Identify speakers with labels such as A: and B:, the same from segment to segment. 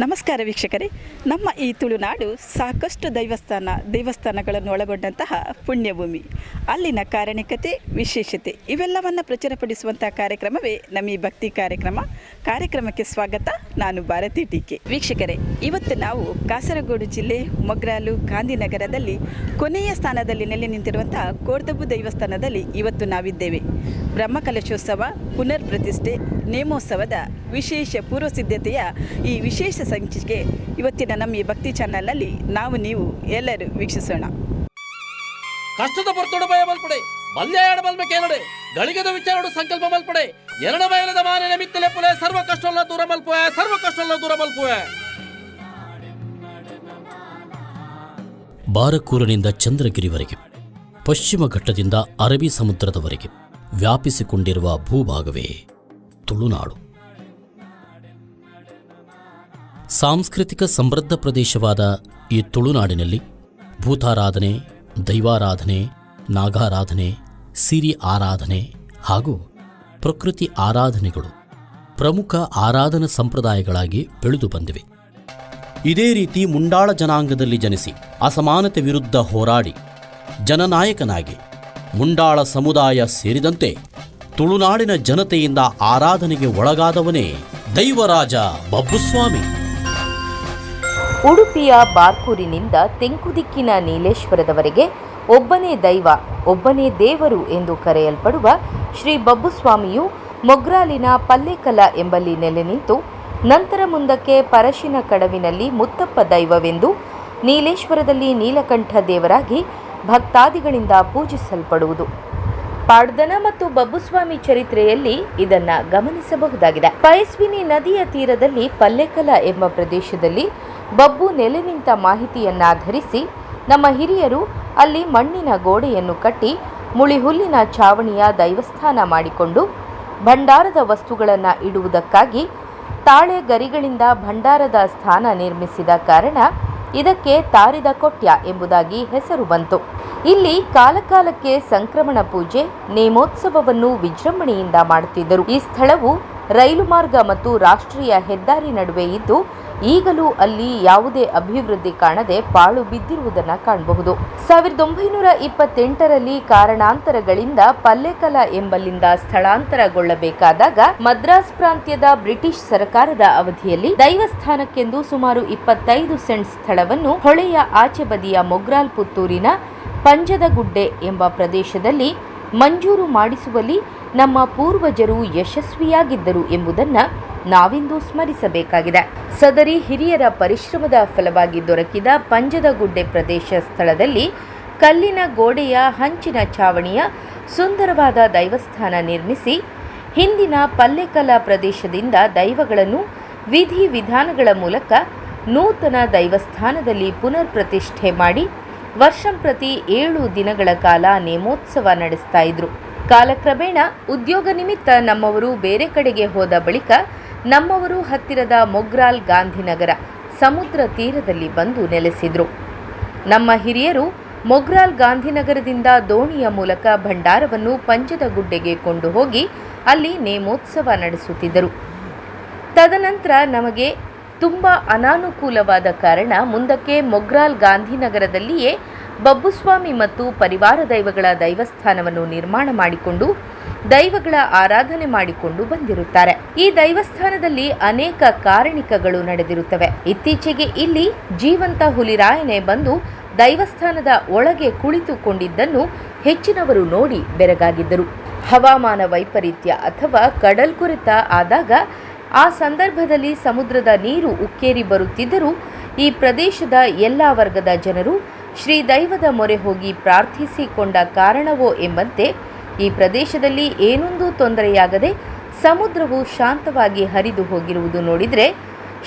A: ನಮಸ್ಕಾರ ವೀಕ್ಷಕರೇ. ನಮ್ಮ ಈ ತುಳುನಾಡು ಸಾಕಷ್ಟು ದೈವಸ್ಥಾನ, ದೇವಸ್ಥಾನಗಳನ್ನು ಒಳಗೊಂಡಂತಹ ಪುಣ್ಯಭೂಮಿ. ಅಲ್ಲಿನ ಕಾರಣಿಕತೆ, ವಿಶೇಷತೆ ಇವೆಲ್ಲವನ್ನು ಪ್ರಚುರಪಡಿಸುವಂಥ ಕಾರ್ಯಕ್ರಮವೇ ನಮ್ಮ ಈ ಭಕ್ತಿ ಕಾರ್ಯಕ್ರಮ. ಕಾರ್ಯಕ್ರಮಕ್ಕೆ ಸ್ವಾಗತ. ನಾನು ಭಾರತಿ ಟೀಕೆ. ವೀಕ್ಷಕರೇ, ಇವತ್ತು ನಾವು ಕಾಸರಗೋಡು ಜಿಲ್ಲೆ ಮೊಗ್ರಾಲು ಗಾಂಧಿನಗರದಲ್ಲಿ ಕೊನೆಯ ಸ್ಥಾನದಲ್ಲಿ ನೆಲೆ ನಿಂತಿರುವಂತಹ ಕೋರ್ದಬ್ಬು ದೈವಸ್ಥಾನದಲ್ಲಿ ಇವತ್ತು ನಾವಿದ್ದೇವೆ. ಬ್ರಹ್ಮಕಲಶೋತ್ಸವ ಪುನರ್ ಪ್ರತಿಷ್ಠೆ ನೇಮೋತ್ಸವದ ವಿಶೇಷ ಪೂರ್ವ ಸಿದ್ಧತೆಯ ಈ ವಿಶೇಷ ಸಂಚಿಕೆ ಇವತ್ತಿನ ನಮ್ಮ ಈ ಭಕ್ತಿ ಚಾನಲ್ನಲ್ಲಿ ನಾವು ನೀವು ಎಲ್ಲರೂ ವೀಕ್ಷಿಸೋಣ.
B: ಕಷ್ಟದ ಪರ್ತೊಡ ಭಯ ಮಲ್ಪಡೆ ಬಲ್ಯಾಡ ಬಲ್ಬೇಕೆ ನಡೆ. ಗಳಿಗೆದ ವಿಚಾರಡು ಸಂಕಲ್ಪ ಮಲ್ಪಡೆ ಎರಡ ಬಯಲದ ಮಾನೆ ನಿಮಿತ್ತಲೆ ಪುಲೆ, ಸರ್ವ ಕಷ್ಟಲ್ಲ ದೂರ ಮಲ್ಪುವೆ ಸರ್ವ ಕಷ್ಟಲ್ಲ ದೂರ ಮಲ್ಪುವೆ
C: ಬಾರಕೂರಿನಿಂದ ಚಂದ್ರಗಿರಿವರೆಗೆ, ಪಶ್ಚಿಮ ಘಟ್ಟದಿಂದ ಅರಬಿ ಸಮುದ್ರದವರೆಗೆ ವ್ಯಾಪಿಸಿಕೊಂಡಿರುವ ಭೂಭಾಗವೇ ತುಳುನಾಡು. ಸಾಂಸ್ಕೃತಿಕ ಸಮೃದ್ಧ ಪ್ರದೇಶವಾದ ಈ ತುಳುನಾಡಿನಲ್ಲಿ ಭೂತಾರಾಧನೆ ದೈವಾರಾಧನೆ, ನಾಗಾರಾಧನೆ, ಸಿರಿ ಆರಾಧನೆ ಹಾಗೂ ಪ್ರಕೃತಿ ಆರಾಧನೆಗಳು ಪ್ರಮುಖ ಆರಾಧನಾ ಸಂಪ್ರದಾಯಗಳಾಗಿ ಬೆಳೆದು ಬಂದಿವೆ. ಇದೇ ರೀತಿ ಮುಂಡಾಳ ಜನಾಂಗದಲ್ಲಿ ಜನಿಸಿ ಅಸಮಾನತೆ ವಿರುದ್ಧ ಹೋರಾಡಿ ಜನನಾಯಕನಾಗಿ ಮುಂಡಾಳ ಸಮುದಾಯ ಸೇರಿದಂತೆ ತುಳುನಾಡಿನ ಜನತೆಯಿಂದ ಆರಾಧನೆಗೆ ಒಳಗಾದವನೇ ದೈವರಾಜ ಬಬ್ಬುಸ್ವಾಮಿ
D: ಉಡುಪಿಯ ಬಾರ್ಕೂರಿನಿಂದ ತೆಂಕುದಿಕ್ಕಿನ ನೀಲೇಶ್ವರದವರೆಗೆ ಒಬ್ಬನೇ ದೈವ, ಒಬ್ಬನೇ ದೇವರು ಎಂದು ಕರೆಯಲ್ಪಡುವ ಶ್ರೀ ಬಬ್ಬುಸ್ವಾಮಿಯು ಮೊಗ್ರಾಲಿನ ಪಲ್ಲೇಕಲ ಎಂಬಲ್ಲಿ ನೆಲೆ ನಿಂತು ನಂತರ ಮುಂದಕ್ಕೆ ಪರಶಿನ ಕಡವಿನಲ್ಲಿ ಮುತ್ತಪ್ಪ ದೈವವೆಂದು ನೀಲೇಶ್ವರದಲ್ಲಿ ನೀಲಕಂಠ ದೇವರಾಗಿ ಭಕ್ತಾದಿಗಳಿಂದ ಪೂಜಿಸಲ್ಪಡುವುದು. ಪಾಡ್ದನ ಮತ್ತು ಬಬ್ಬುಸ್ವಾಮಿ ಚರಿತ್ರೆಯಲ್ಲಿ ಇದನ್ನು ಗಮನಿಸಬಹುದಾಗಿದೆ. ಪಯಸ್ವಿನಿ ನದಿಯ ತೀರದಲ್ಲಿ ಪಲ್ಲೆಕಲ ಎಂಬ ಪ್ರದೇಶದಲ್ಲಿ ಬಬ್ಬು ನೆಲೆ ನಿಂತ ಮಾಹಿತಿಯನ್ನಾಧರಿಸಿ ನಮ್ಮ ಹಿರಿಯರು ಅಲ್ಲಿ ಮಣ್ಣಿನ ಗೋಡೆಯನ್ನು ಕಟ್ಟಿ ಮುಳಿಹುಲ್ಲಿನ ಛಾವಣಿಯ ದೈವಸ್ಥಾನ ಮಾಡಿಕೊಂಡು ಭಂಡಾರದ ವಸ್ತುಗಳನ್ನು ಇಡುವುದಕ್ಕಾಗಿ ತಾಳೆ ಗರಿಗಳಿಂದ ಭಂಡಾರದ ಸ್ಥಾನ ನಿರ್ಮಿಸಿದ ಕಾರಣ ಇದಕ್ಕೆ ತಾರಿದ ಕೊಟ್ಯ ಎಂಬುದಾಗಿ ಹೆಸರು ಬಂತು. ಇಲ್ಲಿ ಕಾಲಕಾಲಕ್ಕೆ ಸಂಕ್ರಮಣ ಪೂಜೆ, ನೇಮೋತ್ಸವವನ್ನು ವಿಜೃಂಭಣೆಯಿಂದ ಮಾಡುತ್ತಿದ್ದರು. ಈ ಸ್ಥಳವು ರೈಲು ಮಾರ್ಗ ಮತ್ತು ರಾಷ್ಟ್ರೀಯ ಹೆದ್ದಾರಿ ನಡುವೆ ಇದ್ದು ಈಗಲೂ ಅಲ್ಲಿ ಯಾವುದೇ ಅಭಿವೃದ್ಧಿ ಕಾಣದೆ ಪಾಳು ಬಿದ್ದಿರುವುದನ್ನು ಕಾಣಬಹುದು. ಸಾವಿರದ ಒಂಬೈನೂರ ಇಪ್ಪತ್ತೆಂಟರಲ್ಲಿ ಕಾರಣಾಂತರಗಳಿಂದ ಪಲ್ಲೆಕಲ ಎಂಬಲ್ಲಿಂದ ಸ್ಥಳಾಂತರಗೊಳ್ಳಬೇಕಾದಾಗ ಮದ್ರಾಸ್ ಪ್ರಾಂತ್ಯದ ಬ್ರಿಟಿಷ್ ಸರ್ಕಾರದ ಅವಧಿಯಲ್ಲಿ ದೈವಸ್ಥಾನಕ್ಕೆಂದು ಸುಮಾರು ಇಪ್ಪತ್ತೈದು ಸೆಂಟ್ ಸ್ಥಳವನ್ನು ಹೊಳೆಯ ಆಚೆ ಬದಿಯ ಮೊಗ್ರಾಲ್ ಪುತ್ತೂರಿನ ಪಂಜದಗುಡ್ಡೆ ಎಂಬ ಪ್ರದೇಶದಲ್ಲಿ ಮಂಜೂರು ಮಾಡಿಸುವಲ್ಲಿ ನಮ್ಮ ಪೂರ್ವಜರು ಯಶಸ್ವಿಯಾಗಿದ್ದರು ಎಂಬುದನ್ನು ನಾವಿಂದು ಸ್ಮರಿಸಬೇಕಾಗಿದೆ. ಸದರಿ ಹಿರಿಯರ ಪರಿಶ್ರಮದ ಫಲವಾಗಿ ದೊರಕಿದ ಪಂಜದಗುಡ್ಡೆ ಪ್ರದೇಶ ಸ್ಥಳದಲ್ಲಿ ಕಲ್ಲಿನ ಗೋಡೆಯ ಹಂಚಿನ ಛಾವಣಿಯ ಸುಂದರವಾದ ದೈವಸ್ಥಾನ ನಿರ್ಮಿಸಿ, ಹಿಂದಿನ ಪಲ್ಲೆಕಲ ಪ್ರದೇಶದಿಂದ ದೈವಗಳನ್ನು ವಿಧಿ ವಿಧಾನಗಳ ಮೂಲಕ ನೂತನ ದೈವಸ್ಥಾನದಲ್ಲಿ ಪುನರ್ ಪ್ರತಿಷ್ಠೆ ಮಾಡಿ ವರ್ಷಂಪ್ರತಿ ಏಳು ದಿನಗಳ ಕಾಲ ನೇಮೋತ್ಸವ ನಡೆಸ್ತಾ ಇದ್ರು. ಕಾಲಕ್ರಮೇಣ ಉದ್ಯೋಗ ನಿಮಿತ್ತ ನಮ್ಮವರು ಬೇರೆ ಕಡೆಗೆ ಹೋದ ಬಳಿಕ ನಮ್ಮವರು ಹತ್ತಿರದ ಮೊಗ್ರಾಲ್ ಗಾಂಧಿನಗರ ಸಮುದ್ರ ತೀರದಲ್ಲಿ ಬಂದು ನೆಲೆಸಿದ್ರು. ನಮ್ಮ ಹಿರಿಯರು ಮೊಗ್ರಾಲ್ ಗಾಂಧಿನಗರದಿಂದ ದೋಣಿಯ ಮೂಲಕ ಭಂಡಾರವನ್ನು ಪಂಚದ ಗುಡ್ಡೆಗೆ ಕೊಂಡು ಹೋಗಿ ಅಲ್ಲಿ ನೇಮೋತ್ಸವ ನಡೆಸುತ್ತಿದ್ದರು. ತದನಂತರ ನಮಗೆ ತುಂಬ ಅನಾನುಕೂಲವಾದ ಕಾರಣ ಮುಂದಕ್ಕೆ ಮೊಗ್ರಾಲ್ ಗಾಂಧಿನಗರದಲ್ಲಿಯೇ ಬಬ್ಬುಸ್ವಾಮಿ ಮತ್ತು ಪರಿವಾರ ದೈವಗಳ ದೈವಸ್ಥಾನವನ್ನು ನಿರ್ಮಾಣ ಮಾಡಿಕೊಂಡು ದೈವಗಳ ಆರಾಧನೆ ಮಾಡಿಕೊಂಡು ಬಂದಿರುತ್ತಾರೆ. ಈ ದೈವಸ್ಥಾನದಲ್ಲಿ ಅನೇಕ ಕಾರಣಿಕಗಳು ನಡೆದಿರುತ್ತವೆ. ಇತ್ತೀಚೆಗೆ ಇಲ್ಲಿ ಜೀವಂತ ಹುಲಿರಾಯನೆ ಬಂದು ದೈವಸ್ಥಾನದ ಒಳಗೆ ಕುಳಿತುಕೊಂಡಿದ್ದನ್ನು ಹೆಚ್ಚಿನವರು ನೋಡಿ ಬೆರಗಾಗಿದ್ದರು. ಹವಾಮಾನ ವೈಪರೀತ್ಯ ಅಥವಾ ಕಡಲ್ಕೊರೆತ ಆದಾಗ ಆ ಸಂದರ್ಭದಲ್ಲಿ ಸಮುದ್ರದ ನೀರು ಉಕ್ಕೇರಿ ಬರುತ್ತಿದ್ದರೂ ಈ ಪ್ರದೇಶದ ಎಲ್ಲ ವರ್ಗದ ಜನರು ಶ್ರೀ ದೈವದ ಮೊರೆ ಹೋಗಿ ಪ್ರಾರ್ಥಿಸಿಕೊಂಡ ಕಾರಣವೋ ಎಂಬಂತೆ ಈ ಪ್ರದೇಶದಲ್ಲಿ ಏನೊಂದು ತೊಂದರೆಯಾಗದೆ ಸಮುದ್ರವು ಶಾಂತವಾಗಿ ಹರಿದು ಹೋಗಿರುವುದು ನೋಡಿದರೆ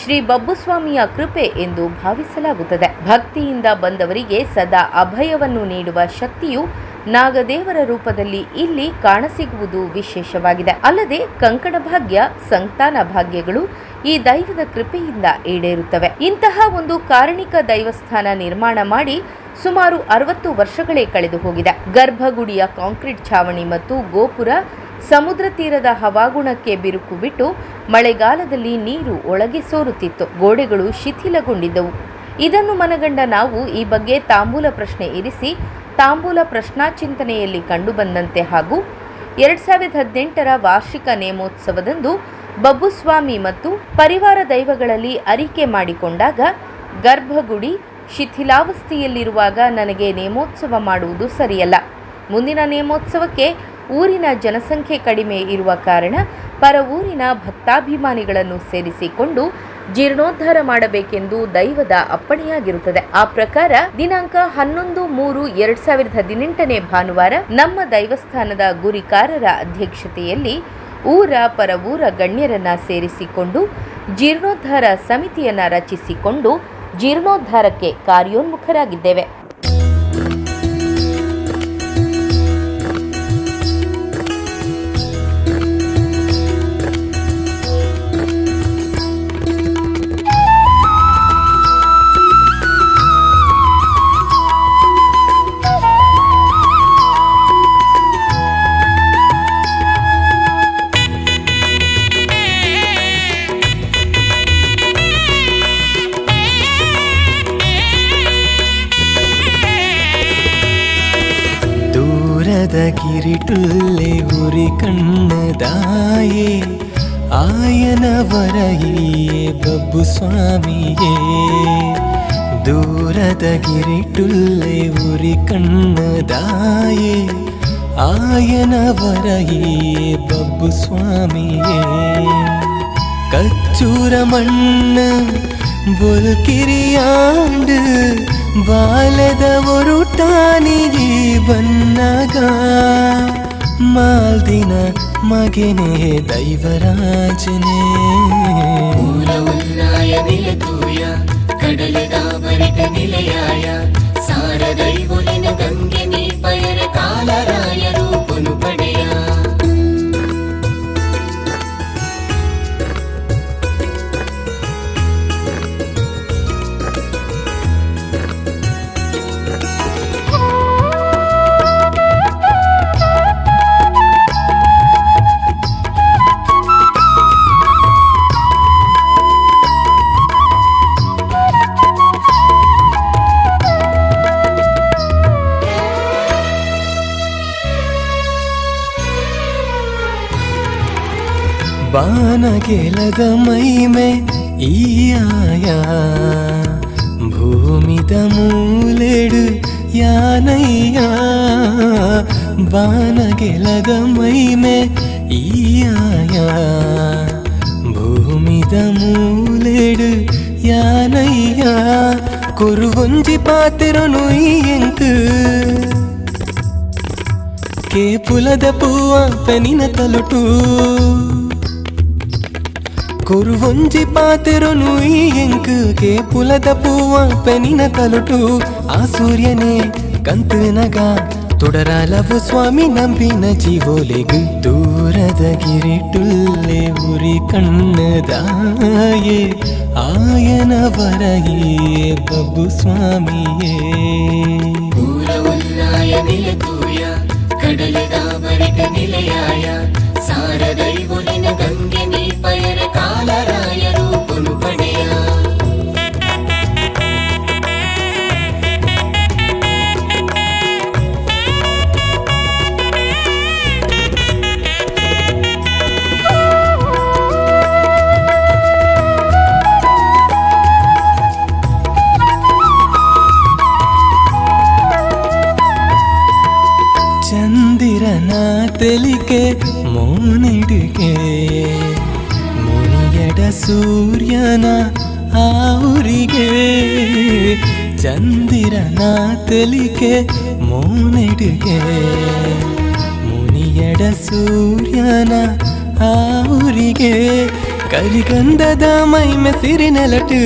D: ಶ್ರೀ ಬಬ್ಬುಸ್ವಾಮಿಯ ಕೃಪೆ ಎಂದು ಭಾವಿಸಲಾಗುತ್ತದೆ. ಭಕ್ತಿಯಿಂದ ಬಂದವರಿಗೆ ಸದಾ ಅಭಯವನ್ನು ನೀಡುವ ಶಕ್ತಿಯು ನಾಗದೇವರ ರೂಪದಲ್ಲಿ ಇಲ್ಲಿ ಕಾಣಸಿಗುವುದು ವಿಶೇಷವಾಗಿದೆ. ಅಲ್ಲದೆ ಕಂಕಣ ಭಾಗ್ಯ, ಸಂತಾನ ಭಾಗ್ಯಗಳು ಈ ದೈವದ ಕೃಪೆಯಿಂದ ಈಡೇರುತ್ತವೆ. ಇಂತಹ ಒಂದು ಕಾರಣಿಕ ದೈವಸ್ಥಾನ ನಿರ್ಮಾಣ ಮಾಡಿ ಸುಮಾರು ಅರವತ್ತು ವರ್ಷಗಳೇ ಕಳೆದು ಹೋಗಿದೆ. ಗರ್ಭಗುಡಿಯ ಕಾಂಕ್ರೀಟ್ ಛಾವಣಿ ಮತ್ತು ಗೋಪುರ ಸಮುದ್ರ ತೀರದ ಹವಾಗುಣಕ್ಕೆ ಬಿರುಕು ಬಿಟ್ಟು ಮಳೆಗಾಲದಲ್ಲಿ ನೀರು ಒಳಗೆ ಸೋರುತ್ತಿತ್ತು. ಗೋಡೆಗಳು ಶಿಥಿಲಗೊಂಡಿದ್ದವು. ಇದನ್ನು ಮನಗಂಡ ನಾವು ಈ ಬಗ್ಗೆ ತಾಂಬೂಲ ಪ್ರಶ್ನೆ ಇರಿಸಿ, ತಾಂಬೂಲ ಪ್ರಶ್ನಾಚಿಂತನೆಯಲ್ಲಿ ಕಂಡುಬಂದಂತೆ ಹಾಗೂ ಎರಡ್ ಸಾವಿರದ ಹದಿನೆಂಟರ ವಾರ್ಷಿಕ ನೇಮೋತ್ಸವದಂದು ಬಬ್ಬುಸ್ವಾಮಿ ಮತ್ತು ಪರಿವಾರ ದೈವಗಳಲ್ಲಿ ಅರಿಕೆ ಮಾಡಿಕೊಂಡಾಗ ಗರ್ಭಗುಡಿ ಶಿಥಿಲಾವಸ್ಥೆಯಲ್ಲಿರುವಾಗ ನನಗೆ ನೇಮೋತ್ಸವ ಮಾಡುವುದು ಸರಿಯಲ್ಲ. ಮುಂದಿನ ನೇಮೋತ್ಸವಕ್ಕೆ ಊರಿನ ಜನಸಂಖ್ಯೆ ಕಡಿಮೆ ಇರುವ ಕಾರಣ ಪರ ಊರಿನ ಭಕ್ತಾಭಿಮಾನಿಗಳನ್ನು ಸೇರಿಸಿಕೊಂಡು ಜೀರ್ಣೋದ್ಧಾರ ಮಾಡಬೇಕೆಂದು ದೈವದ ಅಪ್ಪಣೆಯಾಗಿರುತ್ತದೆ. ಆ ಪ್ರಕಾರ ದಿನಾಂಕ ಹನ್ನೊಂದು ಮೂರು ಎರಡ್ ಸಾವಿರದ ಹದಿನೆಂಟನೇ ಭಾನುವಾರ ನಮ್ಮ ದೈವಸ್ಥಾನದ ಗುರಿಕಾರರ ಅಧ್ಯಕ್ಷತೆಯಲ್ಲಿ ಊರ ಪರವೂರ ಗಣ್ಯರನ್ನು ಸೇರಿಸಿಕೊಂಡು ಜೀರ್ಣೋದ್ಧಾರ ಸಮಿತಿಯನ್ನು ರಚಿಸಿಕೊಂಡು ಜೀರ್ಣೋದ್ಧಾರಕ್ಕೆ ಕಾರ್ಯೋನ್ಮುಖರಾಗಿದ್ದೇವೆ.
E: ಮಣ್ಣು ಬೊಲ್ಕಿರಿಯಾಂಡು ಬಾಲದ ಒರುಟಾನಿಗೆ ಬನ್ನಗ ಮಾಲ್ದಿನ ಮಗನೇ ದೈವರಾಜನೇ
F: ಮೂಲವನ್ನಾಯ ನಿಲತೂಯ ಕಡಲದ ಮರಿಟ ನಿಲಯಾಯ ಸಾರ ದೈವೊಲಿನ ಗಂಗೆ ನೀ ಪಯರ ಕಾಲರಾಯರು
E: ಬಾನಗೆಲದ ಮೈಮೆ ಈಯಾಯ ಭೂಮಿದ ಮೂಲೆಡು ಯಾನಯ್ಯ ಬಾನಗೆಲದ ಮೈಮೆ ಈಯಾಯ ಭೂಮಿದ ಮೂಲೆಡು ಯಾನಯ್ಯ ಕುರುವಂಜಿ ಪಾತಿರನು ಈ ಎಂಕು ಕೇಪುಲದ ಪೂವ ಪೆನಿನ ತಲುಟು కురువొంజి పాతెరొను ఇంకు కేపులద పూవ పెనిన తలుటు ఆ సూర్యనే కంతునగా തുടരാലവു സ്വാമി നമ്പിന ജീവോലേക്ക് ദൂരത കിരിട്ടുള്ളേ ഉറി കണ്ണതായേ ആയന പറയേ ബബു സ്വാമിയേ
F: കടലതാമരിക നിലയായ
E: സാരദൈവ ತೆಲಿಕೆ ಮೋನೆಡುಗೆ ಮುನಿಯಡ ಸೂರ್ಯನ ಆವುರಿಗೆ ಚಂದಿರನ ತೆಲಿಕೆ ಮೋನೆಡುಗೆ ಮುನಿಯಡ ಸೂರ್ಯನ ಆವುರಿಗೆ ಕರಿಗಂಧದ ಮೈಮೆ ಸಿರಿನೆಲಟು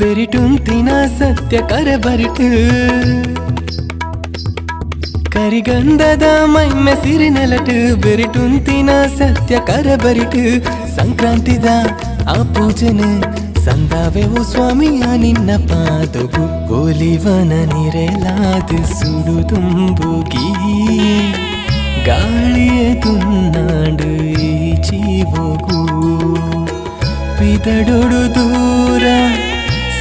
E: ಬೆರಿಟುಂತಿನ ಸತ್ಯ ಕರಬರಿಟು ಕರಿಗಂಧದ ಮೈಮೆ ಸಿರಿನೆಲಟು ಬೆರಿಟುಂತಿನ ಸತ್ಯ ಕರಬರಿಟು. ಸಂಕ್ರಾಂತಿದ ಆ ಪೂಜನೆ, ಸಂದಾವೆವು ಸ್ವಾಮಿಯ ನಿನ್ನ ಪಾದವು. ಒಲಿವನ ನಿರೆಲಾದ ಸುಡು ತುಂಬುಗಿ ಗಾಳಿಯ ತುನ್ನಾಡು ಈ ಹೋಗು ಪಿದಡೊಡು ದೂರ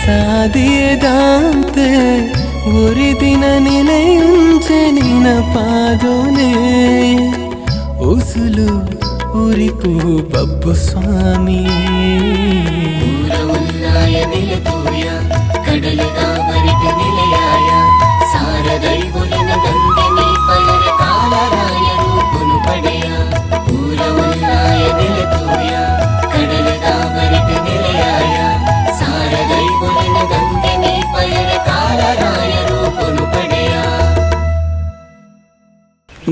E: ಸಾದಿಯದಂತೆ
F: ஒரு தின நிலையுஞ்ச நின பாதோனே உசுலு உரிப்பு பப்பு சுவாமி உள்ள உல்லாய நில தூய கடலுதாமர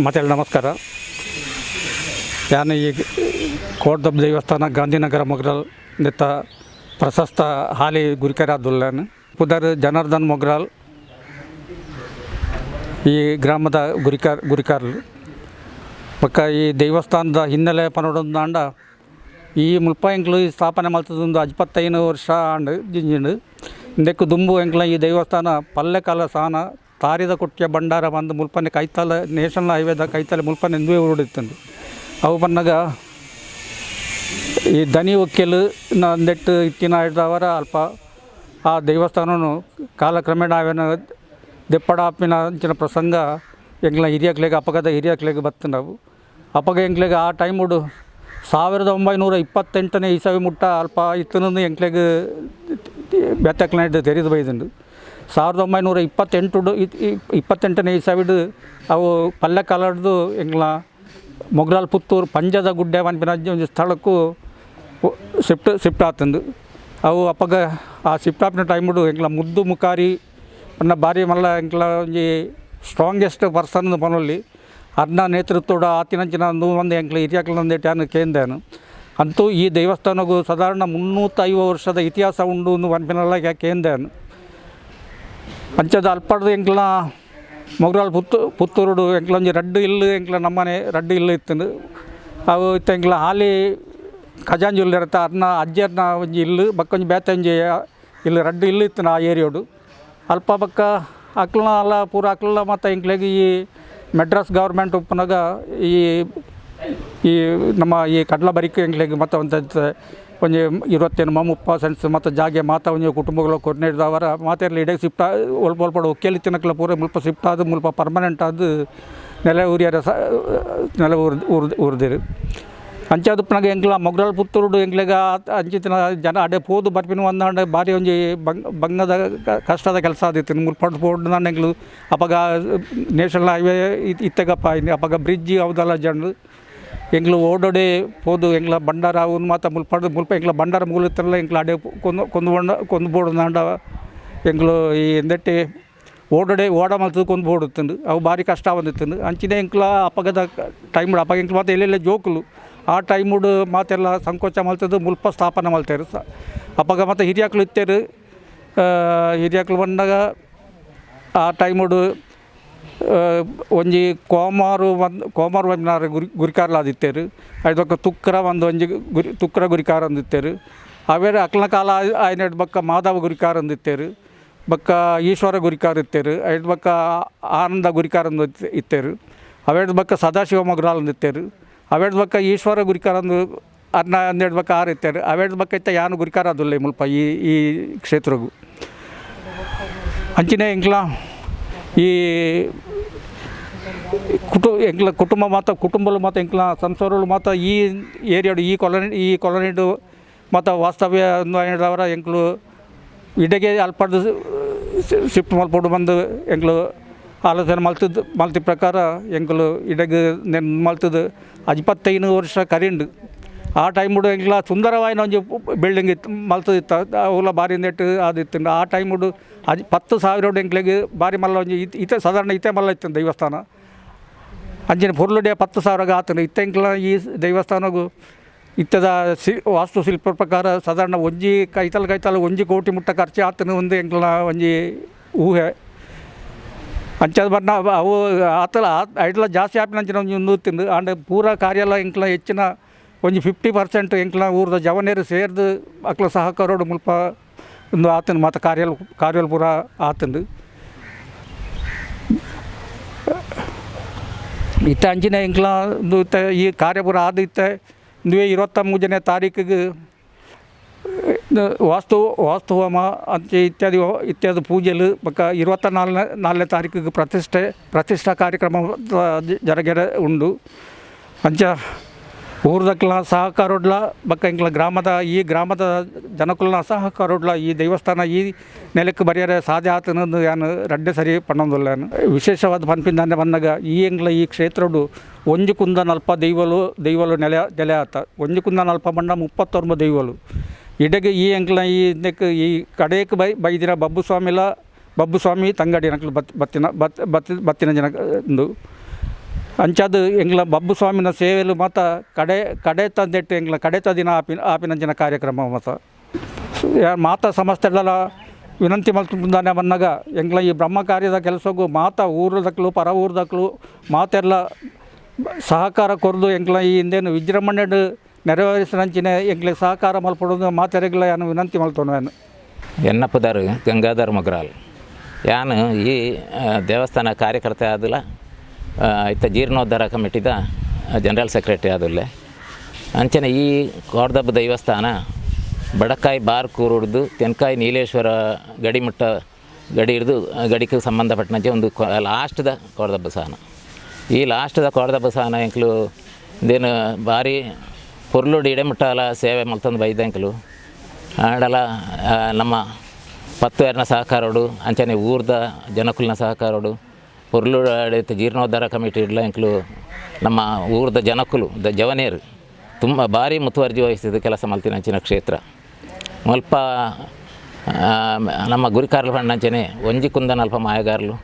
G: ಮತ್ತೆ ನಮಸ್ಕಾರ. ನಾನು ಈ ಕೋಟದಬ್ ದೇವಸ್ಥಾನ, ಗಾಂಧಿನಗರ ಮೊಗ್ರಲ್ ನಿತ್ತ ಪ್ರಶಸ್ತ ಹಾಲಿ ಗುರಿಕರಾದುಲ್ಲಾನು ಪುದರ್ ಜನಾರ್ದನ್ ಮೊಗ್ರಾಲ್ ಈ ಗ್ರಾಮದ ಗುರಿಕಾರ್, ಗುರಿಕಾರ್ಲು. ಪಕ್ಕ ಈ ದೇವಸ್ಥಾನದ ಹಿನ್ನೆಲೆ ಪನೊಡೊಂದಾಂಡ ಈ ಮುಲ್ಪ ಎಂಕ್ಲು ಈ ಸ್ಥಾಪನೆ ಮಲ್ತದೊಂದು ಅಜ್ಪತ್ತೈನು ವರ್ಷ ಅಂಡ್ ಜಿಂಜಿಂಡು. ಇಂದೆಕ್ಕು ದುಂಬು ಎಂಕ್ಲ ಈ ದೇವಸ್ಥಾನ ಪಲ್ಲೆ ಕಾಲ ಸಾನ ತಾರಿದ ಕೊಟ್ಟಿಯ ಭಂಡಾರ ಬಂದು ಮುಲ್ಪನೆ ಕೈತಾಲ ನೇಷನಲ್ ಹೈವೇದ ಕೈತಾಲ ಮುಲ್ಪನೆ ಎಂದುವೆ ಉರುಡಿತ್ತಂಡು ಅವು ಬನ್ನಾಗ ಈ ದನಿ ಒಕ್ಕೆಲು ನೆಟ್ಟು ಇತ್ತಿನ ಹಿಡ್ದವರ ಅಲ್ಪ ಆ ದೇವಸ್ಥಾನನು ಕಾಲಕ್ರಮೇಣ ಅವೇನ ದೆಪ್ಪಡಾಪಿನ ಅಂಚಿನ ಪ್ರಸಂಗ ಎಂಗ್ಲ ಹಿರಿಯಕ್ಲೆಗೆ ಅಪಘಾತ ಹಿರಿಯಕ್ಲೆಗೆ ಬತ್ತು ನಾವು ಅಪಗ ಎಂಗ್ಲೆಗೆ ಆ ಟೈಮ್ ಉಡು ಸಾವಿರದ ಒಂಬೈನೂರ ಇಪ್ಪತ್ತೆಂಟನೇ ಇಸವಿ ಮುಟ್ಟ ಅಲ್ಪ ಇತ್ತನೂ ಎಂಕ್ಲೆಗೆ ಬೆತ್ತಕ್ಲೈಡ್ ತೆರೆದು ಬೈದಂಡು ಸಾವಿರದ ಒಂಬೈನೂರ ಇಪ್ಪತ್ತೆಂಟು ಇಪ್ಪತ್ತೆಂಟನೇ ಇಸವಿಡು ಅವು ಪಲ್ಲೆ ಕಾಲಡ್ದು ಎಂಗ್ಲ ಮೊಗ್ರಾಲ್ ಪುತ್ತೂರು ಪಂಜದ ಗುಡ್ಡೆ ಪನ್ಪಿನ ಒಂದು ಸ್ಥಳಕ್ಕೂ ಶಿಫ್ಟ್ ಶಿಫ್ಟ್ ಆತಂದು. ಅವು ಅಪ್ಪಗ ಆ ಶಿಫ್ಟ್ ಆಪಿನ ಟೈಮ್ಡು ಎಂಗ್ಲ ಮುದ್ದು ಮುಖಾರಿ ಅನ್ನ ಬಾರಿ ಮಲ್ಲ ಎಂಗ್ಲ ಒಂಜಿ ಸ್ಟ್ರಾಂಗೆಸ್ಟ್ ಪರ್ಸನ್ ಪನೊಲ್ಲಿ ಅರ್ನಾ ನೇತೃತ್ವದ ಆತಿನಂಚಿನ ಮಂದಿ ಎಂಕ್ಲ ಹಿರಿಯಕ್ಲಂದೆ ಟ್ಯಾನ್ ಕೇಂದ್ಯಾನು ಅಂತೂ ಈ ದೇವಸ್ಥಾನಗೂ ಸಾಧಾರಣ ಮುನ್ನೂತ್ತೈವ ವರ್ಷದ ಇತಿಹಾಸ ಉಂಡು ಪನ್ಪಿನಲ್ಲ ಕೇಂದ್ಯಾನು ಅಂಚದ ಅಲ್ಪಡ್ದು ಎಂಕ್ಲ, ಮೊಗ್ರಾಲ್ ಪುತ್ತು, ಪುತ್ತೂರುಡು ಎಂಕ್ಲ, ಒಂಜಿ ರಡ್ಡು ಇಲ್ಲು ಎಂಕ್ಲ, ನಮ್ಮನೆ ರಡ್ಡು ಇಲ್ಲು ಇತ್ತಂದು ಅವು ಇತ್ತ ಹಾಲಿ ಖಜಾಂಜಿ ಉಲ್ಲು ಇರುತ್ತೆ ಅರ್ನ ಅಜ್ಜರ್ನ ಒಂಜಿ ಇಲ್ಲು ಬಕ್ಕೊಂಜಿ ಬೇತಂಜಿ ಇಲ್ಲಿ ರಡ್ಡು ಇಲ್ಲು ಇತ್ತು ಆ ಏರಿಯೋಡು. ಅಲ್ಪ ಬಕ್ಕ ಅಕ್ಲನ ಅಲ್ಲ, ಪೂರ ಅಕ್ಲ ಮತ್ತು ಎಂಕ್ಲೆಗೆ ಈ ಮೆಡ್ರಾಸ್ ಗೌರ್ಮೆಂಟ್ ಉಪ್ಪನಾಗ ಈ ಈ ನಮ್ಮ ಈ ಕಡಲ ಬರಿಕೆ ಎಂಗ್ಲೆಗ್ ಮತ್ತು ಒಂದು ಒಂಜಿ ಇರುವತ್ತೇನು ಮುಪ್ಪ ಸೆನ್ಸ್ ಮತ್ತು ಜಾಗೆ ಮಾತ ಒಂಜಿ ಕುಟುಂಬಗಳು ಮಾತೆ ಮಾತೆರ್ಲಿ ಇಡೀ ಶಿಫ್ಟ್ ಒಲ್ಪ ಒಲ್ಪ ಒಕ್ಕೇಲಿ ತಿನ್ನಕ್ಲ ಪೂರ ಮುಲ್ಪ ಶಿಫ್ಟ್ ಆದ, ಮುಲ್ಪ ಪರ್ಮನೆಂಟ್ ಆದ ನೆಲ ಊರಿಯರ ಸ, ನೆಲ ಊರ್ ಊರ್ ಊರ್ದಿರು. ಅಂಚಾದುಪ್ಪನಾಗ ಎಂಗ್ಲ ಮೊಗ್ರಲ್ ಪುತ್ತೂರುಡು ಎಂಗ್ಲೆಗ ಅಂಚಿತಿನ ಜನ ಅಡೆ ಪೋದು ಬರ್ಪಿನ ಒಂದಾಂಡ ಭಾರಿ ಒಂಜಿ ಬಂಗ್, ಬಂಗದ ಕಷ್ಟದ ಕೆಲಸ ಆದಿತ್ತು ಮುಲ್ಪಡ್ ಪೋಡ್ ನಾನು ಎಂಗ್ಲು ಅಪಗ, ನೇಷನಲ್ ಹೈವೇ ಇತ್ತಗಪ್ಪ ಅಪಗ ಬ್ರಿಡ್ಜ್ ಅವದಲ್ಲ ಜನರು. ಎಂಗ್ಲು ಓಡೋಡೆ ಪೋದು ಎಂಗ್ಲ ಬಂಡಾರ ಅವ್ನು ಮಾತ ಮುಲ್ಪಾಡ್ದು ಮುಲ್ಪ ಎಂಗ್ಲ ಬಂಡಾರ ಮೂಲತ್ತಲ್ಲ ಎಂಗ್ಲ ಅಡೆ ಕೊಂದು ಕೊಂದು ಬಂಡ ಕೊಂದು ಬೋಡು ನಾಂಡ ಎಂಗ್ಲು ಈ ಎಂದಟ್ಟಿ ಓಡೋಡೆ ಓಡ ಮಲ್ತು ಕೊಂದು ಬೋಡುತ್ತಂಡು ಅವು ಭಾರಿ ಕಷ್ಟ ಬಂದಿತ್ತಂದು. ಅಂಚಿನ ಎಂಕ್ಲ ಅಪಗದ ಟೈಮ್ ಅಪಗ ಎಂಕ್ಲ ಮತ್ತೆ ಎಲ್ಲೆಲ್ಲ ಜೋಕುಲು. ಆ ಟೈಮುಡು ಮಾತೆಲ್ಲ ಸಂಕೋಚ ಮಲ್ತದ್ದು ಮುಲ್ಪ ಸ್ಥಾಪನೆ ಮಲ್ತೇರು. ಸ ಅಪಗ ಮತ್ತು ಹಿರಿಯಾಕ್ಳು ಇತ್ತೇರು. ಹಿರಿಯಾಕ್ಳು ಬಂದಾಗ ಆ ಟೈಮುಡು ಒಂಜಿ ಕೋಮಾರು ಒಂದು ಕೋಮಾರು ಒಂದಿನಾರು ಗುರಿ ಗುರಿಕಾರ್ಲಾದಿತ್ತೇರು. ಐದೊಕ್ಕ ತುಕ್ಕರ ಒಂದು ಒಂಜಿ ಗುರಿ ತುಕ್ಕರ ಗುರಿಕಾರ ಅಂದಿತ್ತೇರು. ಅವೇರೆ ಅಕ್ಲ ಕಾಲ ಆಯ್ನೆಡ್ ಬಕ್ಕ ಮಾಧವ ಗುರಿಕಾರ ಅಂದಿತ್ತೇರು. ಬಕ್ಕ ಈಶ್ವರ ಗುರಿಕಾರ ಇತ್ತೇರು. ಐದು ಬಕ್ಕ ಆನಂದ ಗುರಿಕಾರ ಅಂದು ಇತ್- ಇತ್ತೇರು. ಅವೇಡ್ ಬಕ್ಕ ಸದಾಶಿವ ಮೊಗ್ರಾಲ್ ಅಂದಿತ್ತೇರು. ಅವೆಡ್ ಬಕ್ಕ ಈಶ್ವರ ಗುರಿಕಾರ ಅಂದು ಅನ್ನ ಹನ್ನೆರಡು ಬಕ್ಕ ಆರು ಇತ್ತೇರು. ಅವೆಡ್ ಬಕ್ಕ ಇತ್ತ ಯಾನು ಗುರಿಕಾರ ಅದಿಲ್ಲ ಮುಲ್ಪ ಈ ಈ ಕ್ಷೇತ್ರಗೂ. ಅಂಚಿನ ಇಂಕ್ಲಾ, ಈ ಕುಟು ಎಂಕ್ಲ ಕುಟುಂಬ ಮಾತ ಕುಟುಂಬಲು ಮಾತ್ರ ಎಂಕ್ಲ, ಸಂಸಾರಗಳು ಮಾತ ಈ ಏರಿಯಾಡು, ಈ ಕಾಲೋನಿ, ಈ ಕಾಲೋನಿಡು ಮತ್ತು ವಾಸ್ತವ್ಯ ಅವರ ಎಂಕ್ಲು ಇಡಗೆ ಅಲ್ಪಡ್ದು ಶಿಫ್ಟ್ ಮಲ್ಪಡು ಬಂದು ಎಂಕ್ಲು ಆಲೋಚನೆ ಮಲ್ತದ್ದು ಮಲ್ತಿ ಪ್ರಕಾರ ಎಂಕ್ಲು ಇಡಗೆ ನೆನ್ ಮಲ್ತದ್ದು ಅಜ್ಪತ್ತೈನು ವರ್ಷ ಕರೆಂಡು. ಆ ಟೈಮುಡು ಎಂಕ್ಲ ಸುಂದರವಾಯಿನ ಒಂಜಿ ಬಿಲ್ಡಿಂಗ್ ಇತ್ತು ಮಲ್ತದಿತ್ತು ಅವೆಲ್ಲ ಭಾರಿ ನೆಟ್ಟು ಅದಿತ್ತು ಆ ಟೈಮುಡು ಅಜ್ ಪತ್ತು ಸಾವಿರ ಎಂಕ್ಲಿಗೆ ಬಾರಿ ಮಲ್ಲ ಒಂಜಿ ಇತ ಸಾಧಾರಣ ಇತ್ತೆ ಮಲ್ಲ ಇತ್ತು ದೇವಸ್ಥಾನ. ಅಂಚಿನ ಪೊರ್ಲುಡೆ ಪತ್ತು ಸಾವಿರಗ ಆತನು ಇತ್ತೆಂಕ್ಲ ಈ ದೇವಸ್ಥಾನಗು ಇತ್ತದ ಸಿ ವಾಸ್ತುಶಿಲ್ಪ ಪ್ರಕಾರ ಸಾಧಾರಣ ಒಂಜಿ ಕೈತಲ್ ಕೈತಲ್ ಒಂಜಿ ಕೋಟಿ ಮುಟ್ಟ ಖರ್ಚು ಆತನು ಒಂದು ಎಂಕ್ಲ ಒಂಜಿ ಊಹೆ. ಅಂಚದ ಬಣ್ಣ ಅವು ಆತಲ ಐಟ್ಲ ಜಾಸ್ತಿ ಆಪಿನ ಅಂಚಿನ ಒಂಜಿ ತಿಂದು ಆಂಡ ಪೂರ ಕಾರ್ಯಲ ಎಂಕ್ಲ ಹೆಚ್ಚಿನ ಒಂಜಿ ಫಿಫ್ಟಿ ಪರ್ಸೆಂಟ್ ಎಂಕ್ಲ ಊರದ ಜವನೇರು ಸೇರ್ದು ಅಕ್ಲ ಸಹಕಾರೋಡು ಮುಲ್ಪ ಒಂದು ಆತನು ಮತ್ತು ಕಾರ್ಯಲ್ ಕಾರ್ಯಲ್ ಪೂರ ಆತಂದು. ಇತ್ತ ಅಂಜಿನ ಇಂಕ್ಲ ಇತ್ತ ಈ ಕಾರ್ಯಪುರ ಆದ ಇತ್ತ ದುವೆ ಇರುವತ್ತ ಮೂರನೇ ತಾರೀಕಿಗೆ ವಾಸ್ತು ವಾಸ್ತು ಹೋಮ ಅಂತ ಇತ್ಯಾದಿ ಇತ್ಯಾದಿ ಪೂಜೆಲು ಪಕ್ಕ ಇರುವತ್ತ ನಾಲ್ನೇ ನಾಲ್ನೇ ತಾರೀಕಿಗೆ ಪ್ರತಿಷ್ಠೆ ಪ್ರತಿಷ್ಠಾ ಕಾರ್ಯಕ್ರಮ ಜರಗೆರೆ ಉಂಡು ಅಂಚ ಊರ್ದಕ್ಲ ಸಹಕಾರೋಡ್ಲ ಬಕ್ಕ ಇಂಕ್ಲ ಗ್ರಾಮದ ಈ ಗ್ರಾಮದ ಜನಕುಲ್ನ ಸಹಕಾರೋಡ್ಲ ಈ ದೇವಸ್ಥಾನ ಈ ನೆಲಕ್ಕೆ ಬರೆಯರೆ ಸಾಧ್ಯ ಆತನದು ಯಾನು ರಡ್ಡೆ ಸರಿ ಪಣ್ಣೊಂದುಲ್ಲಾನು ವಿಶೇಷವಾದ ಪನ್ಪಿಂದಾನೆ ಬಂದಾಗ ಈ ಎಂಗ್ಲ ಈ ಕ್ಷೇತ್ರಡು ಒಂಜು ಕುಂದ ನಲ್ಪ ದೈವಲು ದೈವಲು ನೆಲೆ ನೆಲೆ ಆತ. ಒಂಜು ಕುಂದ ನಲ್ಪ ಬಣ್ಣ ಮುಪ್ಪತ್ತೊಂಬ ದೈವಲು. ಇಡಗೆ ಈ ಎಂಕ್ಲ ಈ ಇದಕ್ಕೆ ಈ ಕಡೆಗೆ ಬೈ ಬೈದಿರ ಬಬ್ಬು ಸ್ವಾಮಿಲ ಬಬ್ಬು ಸ್ವಾಮಿ ತಂಗಡಿ ನಕ್ಲು ಬತ್ ಬತ್ತಿನ ಬತ್ ಬತ್ ಬತ್ತಿನ ಜನ ಒಂದು ಅಂಚಾದು ಎಂಗ್ಲ ಬಬ್ಬು ಸ್ವಾಮಿನ ಸೇವೆಲು ಮತ ಕಡೆ ಕಡೆ ತಂದೆಟ್ಟು ಎಂಗ್ಲ ಕಡೆ ದಿನ ಆಪಿನ ಆಪಿನಂಚಿನ ಕಾರ್ಯಕ್ರಮ ಮತ. ಮಾತ ಸಮಸ್ತೆಲ್ಲ ವಿನಂತಿ ಮಲ್ತುಂದಾನೆ ಬಂದಾಗ ಎಂಗ್ಲ ಈ ಬ್ರಹ್ಮ ಕಾರ್ಯದ ಕೆಲಸಕ್ಕೂ ಮಾತ ಊರದಕ್ಲು, ಪರ ಊರದಕ್ಲು, ಮಾತೆಲ್ಲ ಸಹಕಾರ ಕೊರದು ಎಂಗ್ಲ ಈ ಹಿಂದೇನು ವಿಜೃಂಭಣೆ ನೆರವೇರಿಸಿನಂಚಿನ ಎಂಗ್ಲ ಸಹಕಾರ ಮಲ್ಪಡೋದು ಮಾತೆರೆಗ್ಲ ಏನು ವಿನಂತಿ ಮಲ್ತೋನು ಏನು
H: ಎನ್ನಪ್ಪದಾರು ಗಂಗಾಧರ್ ಮಗ್ರಾಲ್. ಯಾನು ಈ ದೇವಸ್ಥಾನ ಕಾರ್ಯಕರ್ತ ಆದಿಲ್ಲ ಇತ್ತ ಜೀರ್ಣೋದ್ಧಾರ ಕಮಿಟಿದ ಜನರಲ್ ಸೆಕ್ರೆಟರಿ ಆದಲ್ಲೇ. ಅಂಚನೆ ಈ ಕೋರ್ದಬ್ಬ ದೈವಸ್ಥಾನ, ಬಡಕಾಯಿ ಬಾರ್ ಕೂರುಡ್ದು, ತೆನ್ಕಾಯಿ ನೀಲೇಶ್ವರ ಗಡಿಮಟ್ಟ ಗಡಿ ಹಿಡಿದು, ಗಡಿಗೆ ಸಂಬಂಧಪಟ್ಟಂತೆ ಒಂದು ಲಾಸ್ಟ್ದ ಕೋರ್ದಬ್ಬ ಸಾನ ಈ ಲಾಸ್ಟ್ದ ಕೋರ್ದಬ್ಬ ಸಹನ ಎಂಕ್ಲು ಇದೇನು ಭಾರಿ ಪೊರ್ಲುಡು ಇಡೆಮುಟ್ಟಾಲ ಸೇವೆ ಮಲ್ತಂದು ಬೈದ ಎಂಕ್ಲು. ಆಡಲ ನಮ್ಮ ಪತ್ತು ಎರಡನ ಸಹಕಾರೋಡು, ಅಂಚನೆ ಊರ್ದ ಜನಕುಲ್ನ ಸಹಕಾರೋಡು ಆಡಳಿತ ಜೀರ್ಣೋದ್ಧಾರ ಕಮಿಟಿ ಇಡ್ಲ ಎಂಕ್ಲು ನಮ್ಮ ಊರದ ಜನಕುಲು, ದ ಜವನೇರು, ತುಂಬ ಭಾರಿ ಮುತುವರ್ಜಿ ವಹಿಸಿದ ಕೆಲಸ ಮಲ್ತಿನಂಚಿನ ಕ್ಷೇತ್ರ. ಮಲ್ಪ ನಮ್ಮ ಗುರಿಕಾರ್ಲು ಪಂಡಂಚನೆ ಒಂಜಿ ಕುಂದನಲ್ಪ ಮಾಯಗಾರ್ಲು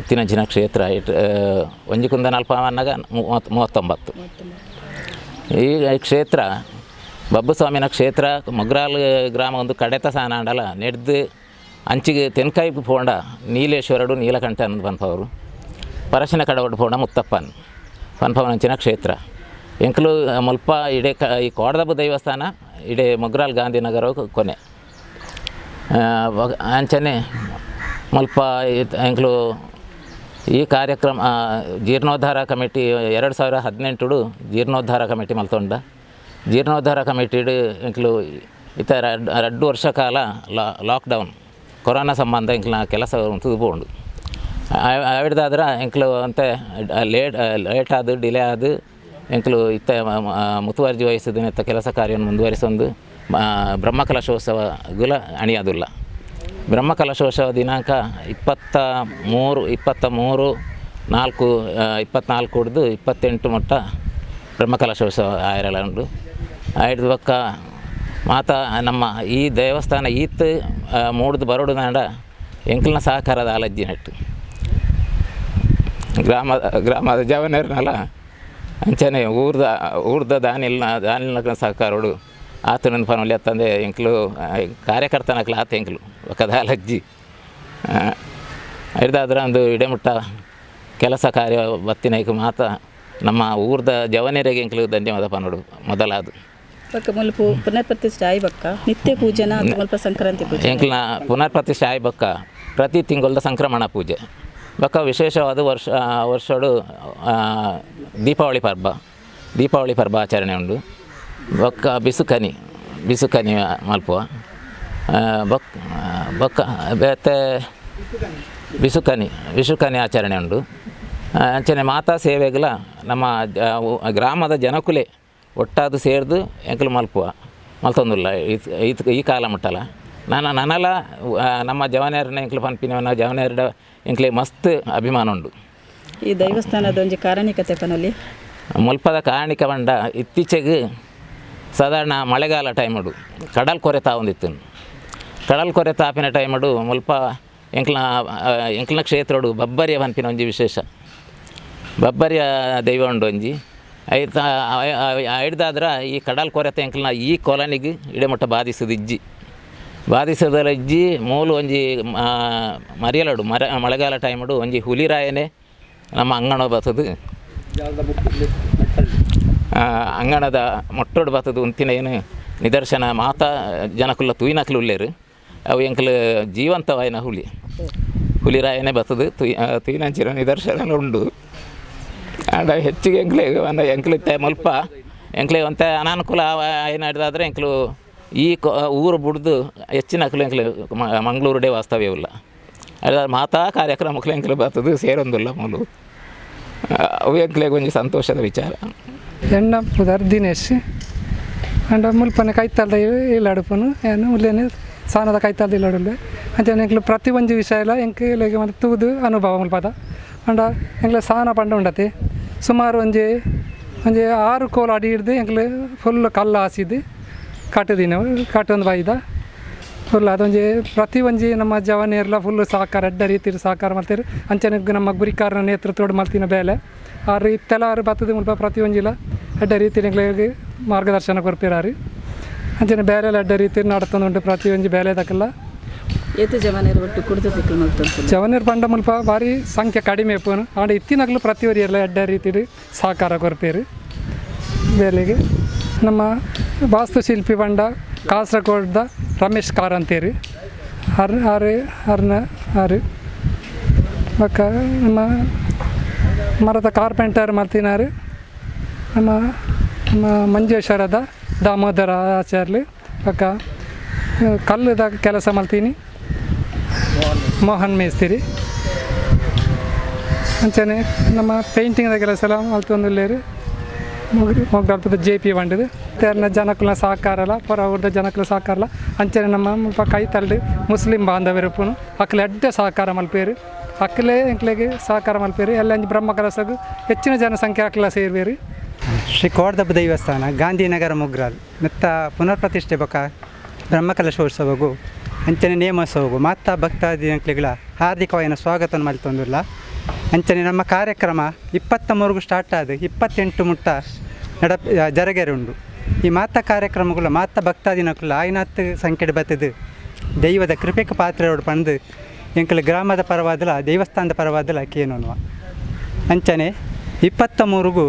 H: ಇತ್ತಿನಂಚಿನ ಕ್ಷೇತ್ರ ಇಟ್ ಒಂಜಿ ಕುಂದನಲ್ಪ ಅನ್ನಗ ಮೂವತ್ತು, ಮೂವತ್ತೊಂಬತ್ತು. ಈ ಕ್ಷೇತ್ರ, ಬಬ್ಬುಸ್ವಾಮಿನ ಕ್ಷೇತ್ರ, ಮೊಗ್ರಾಲ್ ಗ್ರಾಮ ಒಂದು ಕಡೆತ ಸಹ ಅಂಡಲ ನೆಡ್ದು ಅಂಚಿಗೆ ತೆನ್ಕಾಯಿ ಪೋಂಡ ನೀಲೇಶ್ವರಡು, ನೀಲಕಂಠ ಅನ್ನೋದು ಪನ್ಪವರು ಪರಶಿನ ಕಡವಡು ಪೋಂಡ ಮುತ್ತಪ್ಪನ್. ಪನ್ಪವನಂಚಿನ ಕ್ಷೇತ್ರ. ಎಂಕಲು, ಮಲ್ಪ, ಇಡೆ ಕ, ಈ ಕೋಡದಬ್ಬ ದೇವಸ್ಥಾನ, ಇಡೇ ಮೊಗ್ರಾಲ್ ಗಾಂಧಿನಗರ ಕೊನೆ. ಅಂಚನೆ, ಮಲ್ಪ ಎಂಕಲು, ಈ ಕಾರ್ಯಕ್ರಮ ಜೀರ್ಣೋದ್ಧಾರ ಕಮಿಟಿ ಎರಡು ಸಾವಿರ ಹದಿನೆಂಟು ಜೀರ್ಣೋದ್ಧಾರ ಕಮಿಟಿ ಮಲ್ತೊಂಡ. ಜೀರ್ಣೋದ್ಧಾರ ಕಮಿಟಿಡು ಇಂಕ್ಲು ಇತ ರಡ್ಡು ವರ್ಷ ಕಾಲ ಲಾಕ್ಡೌನ್. ಕೊರೋನಾ ಸಂಬಂಧ ಇಂಕ್ಲ ಕೆಲಸ ತುದುಪೋಂಡು ಆವಿಡ್ದಾದ್ರೆ ಇಂಕ್ಲು ಅಂತೆ ಲೇಟ್ ಲೇಟ್ ಆದು, ಡಿಲೇ ಆದು, ಇಂಕ್ಲು ಇತ್ತ ಮುತುವರ್ಜಿ ವಹಿಸಿದ ಇತ್ತ ಕೆಲಸ ಕಾರ್ಯವನ್ನು ಮುಂದುವರಿಸೊಂದು ಬ್ರಹ್ಮಕಲಶೋತ್ಸವ ಗುಲ ಅಣಿಯಾದುಲ್ಲ. ಬ್ರಹ್ಮಕಲಶೋತ್ಸವ ದಿನಾಂಕ ಇಪ್ಪತ್ತ ಮೂರು ಇಪ್ಪತ್ತ ಮೂರು, ನಾಲ್ಕು ಇಪ್ಪತ್ನಾಲ್ಕು ಹಿಡ್ದು ಇಪ್ಪತ್ತೆಂಟು ಮಟ್ಟ ಬ್ರಹ್ಮಕಲಶೋತ್ಸವ ಆಯರಲ್ಲ ಉಂಟು. ಆಯ್ದು ಪಕ್ಕ ಮಾತ ನಮ್ಮ ಈ ದೇವಸ್ಥಾನ ಈತ್ ಮೂಡ್ದು ಬರೋಡು ನಾಡ ಎಂಕಲ್ನ ಸಹಕಾರದ ಆಲಜ್ಜಿ ನಟ್ಟು. ಗ್ರಾಮದ ಗ್ರಾಮದ ಜವನರ್ನಲ್ಲ, ಅಂಚನೆ ಊರ್ದ ಊರ್ದ ದಾನಿಲ್ನ ದಾನಿಲ್ನ ಸಹಕಾರೋಡು ಆತನೊಂದು ಪನೊಲಿ ಅತ್ತಂದೆ ಎಂಕ್ಲು ಕಾರ್ಯಕರ್ತನಕ್ಲ ಆತ ಎಂಕ್ಲು ಒಕ್ಕದಾಲಜ್ಜಿ ಹಿಡ್ದಾದ್ರೆ ಒಂದು ಇಡೆಮುಟ್ಟ ಕೆಲಸ ಕಾರ್ಯ, ಬತ್ತಿನೈಕ್ ಮಾತ ನಮ್ಮ ಊರ್ದ ಜವನರಿಗೆ ಎಂಕ್ಲು ಧನ್ಯವಾದ ಪನೋಡು, ಮೊದಲಾದು.
A: ಬಕ್ಕ ಮುಲ್ಪು ಪುನರ್ ಪ್ರತಿಷ್ಠೆ ಆಯ್ಬಕ್ಕ. ನಿತ್ಯ ಪೂಜನ ಅಥವಾ ಮುಲ್ಪ ಸಂಕ್ರಾಂತಿ ಪೂಜೆ.
H: ಎಂಕ್ಲ ಪುನರ್ ಪ್ರತಿಷ್ಠೆ ಆಯ್ಬಕ್ಕ. ಪ್ರತಿ ತಿಂಗಳದ ಸಂಕ್ರಮಣ ಪೂಜೆ. ಬಕ್ಕ ವಿಶೇಷವಾದ ವರ್ಷ ವರ್ಷಡು ದೀಪಾವಳಿ ಪರ್ಬ. ದೀಪಾವಳಿ ಪರ್ಬ ಆಚರಣೆ ಉಂಡು. ಬೊಕ್ಕ ಬಿಸುಕನಿ ಬಿಸುಕನಿ ಮಲ್ಪುವ. ಬಕ್ ಬಕ್ಕ ಬೊಕ್ಕ ಬೇತೆ ಬಿಸುಕನಿ ಬಿಸುಕನಿ ಆಚರಣೆ ಉಂಡು. ಅಂಚನೆ ಮಾತಾ ಸೇವೆಗಳ ನಮ್ಮ ಗ್ರಾಮದ ಜನಕುಲೆ ಒಟ್ಟಾದು ಸೇರಿದು ಎಂಕಲು ಮಲ್ಪುವ. ಮಲ್ತೊಂದುಲ್ಲ. ಇತ್ ಈ ಕಾಲ ಮುಟ್ಟಲ್ಲ. ನಾನು ನನಲ ನಮ್ಮ ಜವನೇರನ ಎಂಕ್ಲು ಪನ್ಪಿನ ಜವನೇರಡ ಎಂಕ್ಲೆ ಮಸ್ತ್ ಅಭಿಮಾನ ಉಂಡು
A: ಈ ದೇವಸ್ಥಾನದ ಒಂಜಿ ಕಾರಣಿಕತೆ ಪನಲ್ಲಿ
H: ಮುಲ್ಪದ ಕಾರಣಿಕ ಬಂಡ ಇತ್ತೀಚೆಗೆ ಸಾಧಾರಣ ಮಳೆಗಾಲ ಟೈಮಡು ಕಡಲ್ ಕೊರೆತ ಒಂದಿತ್ತು ಕಡಲ್ ಕೊರೆತ ಆಪಿನ ಟೈಮಡು ಮುಲ್ಪ ಎಂಕ್ಲ ಎಂಕ್ಲ ಎಂಕ್ಲನ ಕ್ಷೇತ್ರಡು ಬಬ್ಬರಿಯ ಪನ್ಪಿನ ಒಂಜಿ ವಿಶೇಷ. ಬಬ್ಬರಿಯ ದೈವ ಉಂಡು ಒಂಜಿ. ಐತ ಹಿಡ್ದಾದ್ರೆ ಈ ಕಡಲ್ ಕೊರೆತ ಅಂಕಲ್ನ ಈ ಕೊಲನಿಗೆ ಇಡಮಟ್ಟ ಬಾಧಿಸೋದು ಇಜ್ಜಿ. ಬಾಧಿಸೋದಲ್ಲ ಇಜ್ಜಿ ಮೂಲ ಒಂಜಿ ಮರೆಯಲಡು ಮರ ಮಳೆಗಾಲ ಟೈಮಡು ಒಂಜಿ ಹುಲಿರಾಯನೇ ನಮ್ಮ ಅಂಗಣ ಬರ್ತದು ಅಂಗಣದ ಮೊಟ್ಟೊಡು ಬತ್ತದು ಉಂತಿನ ಏನು ನಿದರ್ಶನ ಮಾತ ಜನಕುಲ್ಲ ತೂಯಿನಕ್ಲು ಉಳ್ಳೇರು ಅವು ಎಂಕಲ್ ಜೀವಂತವಾಯಿನ ಹುಲಿ. ಹುಲಿರಾಯನೇ ಬತ್ತದು ತುಯ್ ತುಯಿನಂಚಿನ ನಿದರ್ಶನ ಉಂಡು ಆಂಡ ಹೆಚ್ಚಿಗೆ ಎಂಕ್ಲೆ ಒಂದು ಎಂಕ್ಲಿತ್ತೆ ಮಲ್ಪ. ಎಂಕ್ಲೆ ಅಂತ ಅನಾನುಕೂಲ ಏನು ಹಿಡ್ದಾದ್ರೆ ಎಂಕ್ಲು ಈ ಊರು ಬಿಡ್ದು ಹೆಚ್ಚಿನ ಅಕ್ಲು ಎಂಕ್ಲು ಮಂಗಳೂರುಡೆ ವಾಸ್ತವ್ಯವಿಲ್ಲ ಹಿಡ್ದಾದ್ರೆ ಮಾತಾ ಕಾರ್ಯಕ್ರಮಕ್ಕೆ ಎಂಕ್ಲು ಬರ್ತದೆ, ಸೇರೊಂದಿಲ್ಲ ಮೂಲು ಅವು ಎಂಕ್ಲೆಗೆ ಒಂದು ಸಂತೋಷದ ವಿಚಾರ.
I: ಎಣ್ಣ ಪುದರ್ ದಿನೇಶ್. ಅಂಡ ಮುಲ್ಪನೆ ಕೈತಾಲ್ದ ಇಲ್ಲಾಡುಪನು, ಏನು ಮುಲ್ಲೇನೆ ಸಾನದ ಕೈತಾಲ್ದ ಇಲ್ಲಾಡುಲ್ಲೆ. ಅಂಚೆ ಎಂಕ್ಲು ಪ್ರತಿ ಒಂದು ವಿಷಯ ಎಲ್ಲ ಎಂಕ್ಲೆಗೆ ಮತ್ತು ತೂದು ಅನುಭವ ಮುಲ್ಪದ. ಅಂಡ ಎಂಕ್ಲೆ ಸಾನ ಪಂಡ ಉಂಡತೆ. ಸುಮಾರು ಒಂಜಿ ಒಂಜಿ ಆರು ಕೋಲು ಅಡಿ ಹಿಡ್ದು ಎಂಕ್ಲೆ ಫುಲ್ ಕಲ್ಲು ಹಾಸಿದ್ದು ಕಟ್ಟದಿನ ಕಟ್ಟೊಂದು ಬಾಯಿದ ಫುಲ್ ಅದೊಂಜಿ ಪ್ರತಿ ಒಂಜಿ ನಮ್ಮ ಜವನಿಯರ್ಲ ಫುಲ್ ಸಹಕಾರ, ಅಡ್ಡ ರೀತಿಯಲ್ಲಿ ಸಹಕಾರ ಮಾಡ್ತಾರೆ. ಅಂಚನೆ ನಮ್ಮ ಗುರಿಕಾರನ ನೇತೃತ್ವಡು ಮಲ್ತಿನ ಬೇಲೆ. ಆ ರೀತಿಯೆಲ್ಲ ಆರು ಬತ್ತದ ಮುಲ್ಪ ಪ್ರತಿ ಒಂಜಿಲ ಎಡ್ಡ ರೀತಿಯಲ್ಲಿ ಮಾರ್ಗದರ್ಶನ ಕೊಡ್ತೀರಾರಿ ಅಂಚನೆ ಬೇರೆ ಎಡ್ಡ ರೀತಿಯಲ್ಲಿ ನಡ್ತೊಂದುಂಟು ಪ್ರತಿ ಒಂಜಿ ಬೇಲೆದಕ್ಕೆಲ್ಲ.
A: ಏತು ಜವಾನಿಯರು ಒಟ್ಟು ಕುಡಿದು
I: ಪಂಡ ಮುಲ್ಪ ಭಾರಿ ಸಂಖ್ಯೆ ಕಡಿಮೆ ಇಪ್ಪನು ಆಂಡ ಇತ್ತಿನಗ್ಲು ಪ್ರತಿ ಎಲ್ಲ ಎಡ್ಡ ರೀತಿಡು ಸಹಕಾರ ಕೊರಪೇರು ಬೇಲೆಗೆ ನಮ್ಮ ವಾಸ್ತುಶಿಲ್ಪಿ ಪಂಡ ಕಾಸರಗೋಡ್ದ ರಮೇಶ್ ಕಾರ್ ಅಂತೇರಿ ಅರ್ ಆರು ಅರ್ನ ಆರು ಬಕ್ಕ ನಮ್ಮ ಮರದ ಕಾರ್ಪೆಂಟರ್ ಮಲ್ತಿನಾರು ನಮ್ಮ ನಮ್ಮ ಮಂಜೇಶ್ವರದ ದಾಮೋದರ ಆಚಾರ್ಲಿ ಬಕ್ಕ ಕಲ್ಲುದ ಕೆಲಸ ಮಲ್ತೀನಿ ಮೋಹನ್ ಮೇಸ್ತಿರಿ ಅಂಚನೆ ನಮ್ಮ ಪೇಂಟಿಂಗ್ದ ಕೆಲಸ ಎಲ್ಲ ಮಲ್ತೊಂದುಲ್ಲೇರು ಮುಗ್ರಿ ಮೊಗ್ಗಲ್ಪದ ಜೆ ಪಿ ಬಂಡಿದು ತೇರ್ನ ಜನಕ್ಕಲ ಸಹಕಾರಲ್ಲ ಪರ ಊರ್ದ ಜನಕ್ಕಲ ಸಹಕಾರಲ್ಲ ಅಂಚನೆ ನಮ್ಮ ಮುಲ್ಪ ಕೈ ತಳ್ಳಿ ಮುಸ್ಲಿಂ ಬಾಂಧವರಪ್ಪನು ಅಕ್ಲೆ ಅಡ್ಡ ಸಹಕಾರ ಮಲ್ಪೇರಿ. ಅಕ್ಕಲೇ ಇಂಕ್ಲೆಗೆ ಸಹಕಾರ ಮಲ್ಪೇರಿ. ಎಲ್ಲ ಬ್ರಹ್ಮ ಕಲಸಗು ಹೆಚ್ಚಿನ ಜನಸಂಖ್ಯೆ ಅಕ್ಕಲ ಸೇರ್ಬೇರಿ.
J: ಶ್ರೀ ಕೋಡ್ದಬ್ಬ ದೇವಸ್ಥಾನ, ಗಾಂಧಿನಗರ ಮುಗ್ರಾಲ್. ಮೆತ್ತ ಪುನರ್ ಪ್ರತಿಷ್ಠೆ ಬೊಕ ಬ್ರಹ್ಮಕಲಶೋತ್ಸವಗೂ ಅಂಚನೆ ನೇಮೋತ್ಸವಗೂ ಮಾತಾ ಭಕ್ತಾದಿಗಳ ಹಾರ್ದಿಕವಾಯಿನ ಸ್ವಾಗತವನ್ನು ಮಲ್ತೊಂದಿಲ್ಲ ಅಂಚನೆ ನಮ್ಮ ಕಾರ್ಯಕ್ರಮ ಇಪ್ಪತ್ತ ಮೂರು ಸ್ಟಾರ್ಟ್ ಆದ ಇಪ್ಪತ್ತೆಂಟು ಮುಟ್ಟ ನಡ ಜರಗೆರುಂಡು ಈ ಮಾತ ಕಾರ್ಯಕ್ರಮಗಳು, ಮಾತ ಭಕ್ತಾದಿನಕುಲ್ಲ ಆಯ್ನಾತ್ ಸಂಖ್ಯೆ ಬತ್ತದು ದೈವದ ಕೃಪೆಗೆ ಪಾತ್ರ ಪಂದು ಎಂಕಲ ಗ್ರಾಮದ ಪರವಾದಲ ದೇವಸ್ಥಾನದ ಪರವಾದಲ ಕೇನೋನ್ವ ಅಂಚನೆ ಇಪ್ಪತ್ತ ಮೂರುಗೂ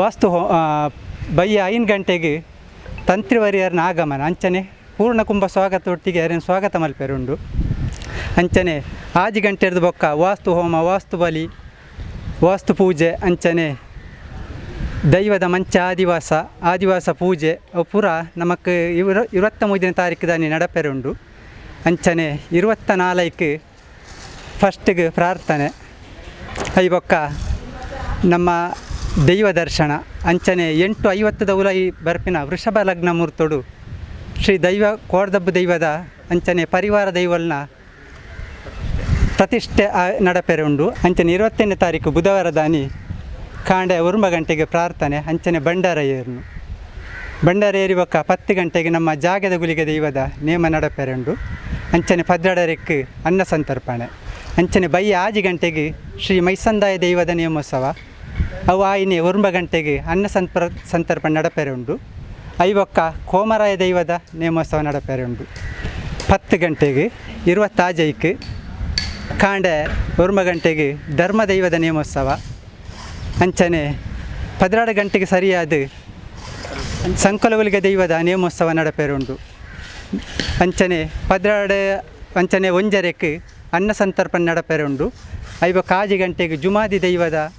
J: ವಾಸ್ತು ಬೈ ಐದು ಗಂಟೆಗೆ ತಂತ್ರಿವರಿಯರ್ನ ಆಗಮನ. ಅಂಚನೆ ಪೂರ್ಣ ಕುಂಭ ಸ್ವಾಗತ ಒಟ್ಟಿಗೆ ಯಾರೇನು ಸ್ವಾಗತ ಮಲ್ಪೆರುಂಡು. ಅಂಚನೆ ಆಜಿ ಗಂಟೆರ್ದು ಬೊಕ್ಕ ವಾಸ್ತು ಹೋಮ, ವಾಸ್ತು ಬಲಿ, ವಾಸ್ತು ಪೂಜೆ, ಅಂಚನೆ ದೈವದ ಮಂಚ ಆದಿವಾಸ ಆದಿವಾಸ ಪೂಜೆ, ಅವು ಪೂರ ನಮಕ್ ಇವರ ಇರುವತ್ತ ಮೂರನೇ ತಾರೀಕು ದಾನಿ ನಡಪೆರುಂಡು. ಅಂಚನೆ ಇರುವತ್ತ ನಾಲ್ಕು ಫಸ್ಟಿಗೆ ಪ್ರಾರ್ಥನೆ. ಐ ಬೊಕ್ಕ ನಮ್ಮ ದೈವ ದರ್ಶನ. ಅಂಚನೆ ಎಂಟು ಐವತ್ತದ ಉಲೈ ಬರ್ಪಿನ ವೃಷಭ ಲಗ್ನ ಮೂರ್ತೊಡು. ಶ್ರೀ ದೈವ ಕೋಡ್ದಬ್ಬ ದೈವದ ಅಂಚನೆ ಪರಿವಾರ ದೈವಲ್ನ ಪ್ರತಿಷ್ಠೆ ನಡಪೆರೆ ಉಂಡು ಅಂಚನೆ ಇರುವತ್ತನೇ ತಾರೀಕು ಬುಧವಾರ ದಾನಿ ಕಾಂಡೆ ಉರುಮ ಗಂಟೆಗೆ ಪ್ರಾರ್ಥನೆ, ಅಂಚನೆ ಭಂಡಾರ ಏರ್ನು. ಭಂಡಾರ ಏರಿ ಬೊಕ್ಕ ಪತ್ತು ಗಂಟೆಗೆ ನಮ್ಮ ಜಾಗದ ಗುಲಿಗೆ ದೈವದ ನೇಮ ನಡಪೆರೆ ಉಂಡು ಅಂಚನೆ ಪದ್ರಡರಕ್ಕೆ ಅನ್ನ ಸಂತರ್ಪಣೆ. ಅಂಚನೆ ಬೈ ಆಜಿ ಗಂಟೆಗೆ ಶ್ರೀ ಮೈಸಂದಾಯ ದೈವದ ನೇಮೋತ್ಸವ. ಅವು ಆಯಿನೆ ಉರ್ಮ ಗಂಟೆಗೆ ಅನ್ನ ಸಂತರ ಸಂತರ್ಪಣೆ ನಡಪೆರುಂಡು. ಐವಕ್ಕ ಕೋಮರಾಯ ದೈವದ ನೇಮೋತ್ಸವ ನಡಪೆರುಂಡು ಹತ್ತು ಗಂಟೆಗೆ ಇರುವತ್ತಾಜೈಕ್ ಕಾಂಡ ಒರ್ಮ ಗಂಟೆಗೆ ಧರ್ಮ ದೈವದ ನೇಮೋತ್ಸವ. ಅಂಚನೆ ಪದಿನಾರು ಗಂಟೆಗೆ ಸರಿಯಾದ ಸಂಕಲಗುಲಿಗೆ ದೈವದ ನೇಮೋತ್ಸವ ನಡಪೆರುಂಡು ಅಂಚನೆ ಪದಿನಾಡು ಅಂಚನೆ ಒಂಜರೆಕ್ ಅನ್ನ ಸಂತರ್ಪಣ ನಡಪೇರೆ ಉಂಟು ಐವ ಕಾಜಿ ಗಂಟೆಗೆ ಜುಮಾದಿ ದೈವದ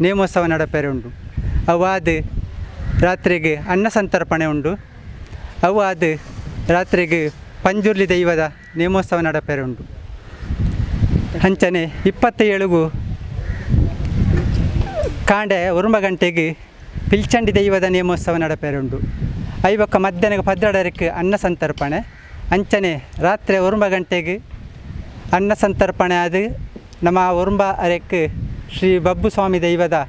J: ನೇಮೋತ್ಸವ ನಡಪೆರುಂಡು ಅವಾದ ರಾತ್ರಿಗೆ ಅನ್ನ ಸಂತರ್ಪಣೆ ಉಂಡು. ಅವಾದ ರಾತ್ರಿಗೆ ಪಂಜುರ್ಲಿ ದೈವದ ನೇಮೋತ್ಸವ ನಡಪೆರುಂಡು ಅಂಚನೆ ಇಪ್ಪತ್ತ ಏಳುಗು ಕಾಂಡೆ ಉರುಮ ಗಂಟೆಗೆ ಪಿಲ್ಚಂಡಿ ದೈವದ ನೇಮೋತ್ಸವ ನಡಪೆರುಂಡು ಐವಕ್ಕ ಮಧ್ಯಾಹ್ನ ಪದ್ರಡರಕ್ಕೆ ಅನ್ನ ಸಂತರ್ಪಣೆ. ಅಂಚನೆ ರಾತ್ರಿ ಉರುಮ ಗಂಟೆಗೆ ಅನ್ನ ಸಂತರ್ಪಣೆ ಆದ ನಮ್ಮ ಉರುಂಬ ಅರೆಕ್ ಶ್ರೀ ಬಬ್ಬು ಸ್ವಾಮಿ ದೈವದ